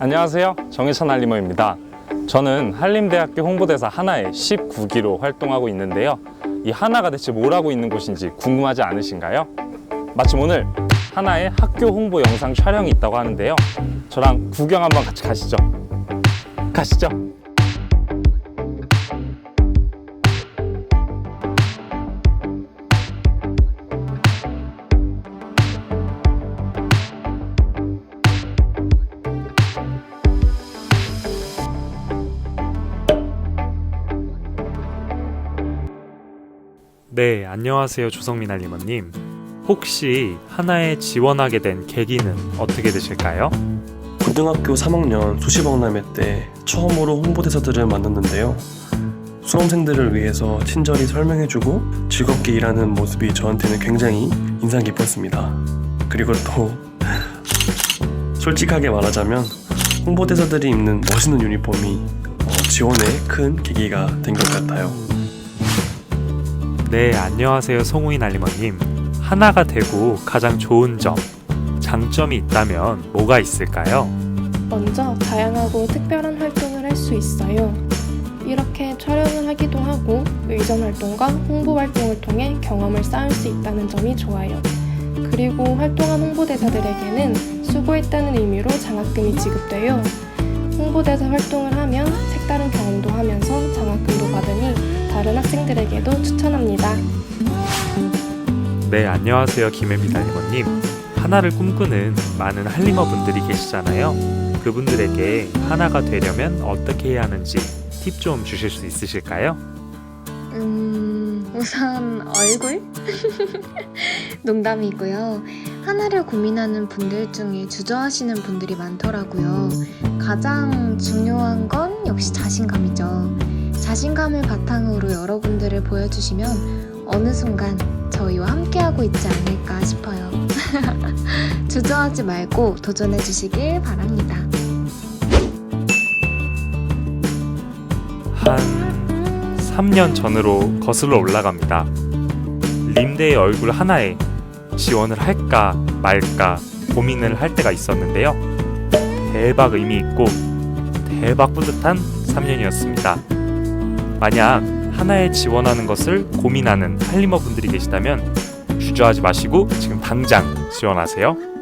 안녕하세요. 정혜찬 할리머입니다. 저는 한림대학교 홍보대사 하나의 19기로 활동하고 있는데요. 이 하나가 대체 뭘 하고 있는 곳인지 궁금하지 않으신가요? 마침 오늘 하나의 학교 홍보 영상 촬영이 있다고 하는데요. 저랑 구경 한번 같이 가시죠. 가시죠. 네, 안녕하세요. 조성민 알리머님. 혹시 하나에 지원하게 된 계기는 어떻게 되실까요? 고등학교 3학년 수시박람회 때 처음으로 홍보대사들을 만났는데요. 수험생들을 위해서 친절히 설명해주고 즐겁게 일하는 모습이 저한테는 굉장히 인상 깊었습니다. 그리고 또 솔직하게 말하자면 홍보대사들이 입는 멋있는 유니폼이 어, 지원에 큰 계기가 된 것 같아요. 네, 안녕하세요. 송우인 알리머님. 하나가 되고 가장 좋은 점, 장점이 있다면 뭐가 있을까요? 먼저 다양하고 특별한 활동을 할 수 있어요. 이렇게 촬영을 하기도 하고 의전 활동과 홍보 활동을 통해 경험을 쌓을 수 있다는 점이 좋아요. 그리고 활동한 홍보대사들에게는 수고했다는 의미로 장학금이 지급돼요. 홍보대사 활동을 하면 색다른 경험도 하면서 장학금도 받으니 다른 학생들에게도 추천합니다. 네, 안녕하세요. 김혜민 알리머님. 하나를 꿈꾸는 많은 할리머 분들이 계시잖아요. 그분들에게 하나가 되려면 어떻게 해야 하는지 팁 좀 주실 수 있으실까요? 음, 우선 얼굴? 농담이고요. 하나를 고민하는 분들 중에 주저하시는 분들이 많더라고요. 가장 중요한 건 역시 자신감이죠. 자신감을 바탕으로 여러분들을 보여주시면 어느 순간 저희와 함께하고 있지 않을까 싶어요. 주저하지 말고 도전해 주시길 바랍니다. 한 3년 전으로 거슬러 올라갑니다. 림대의 얼굴 하나에 지원을 할까 말까 고민을 할 때가 있었는데요. 대박 의미 있고 대박 뿌듯한 3년이었습니다. 만약 하나에 지원하는 것을 고민하는 할리머 분들이 계시다면 주저하지 마시고 지금 당장 지원하세요.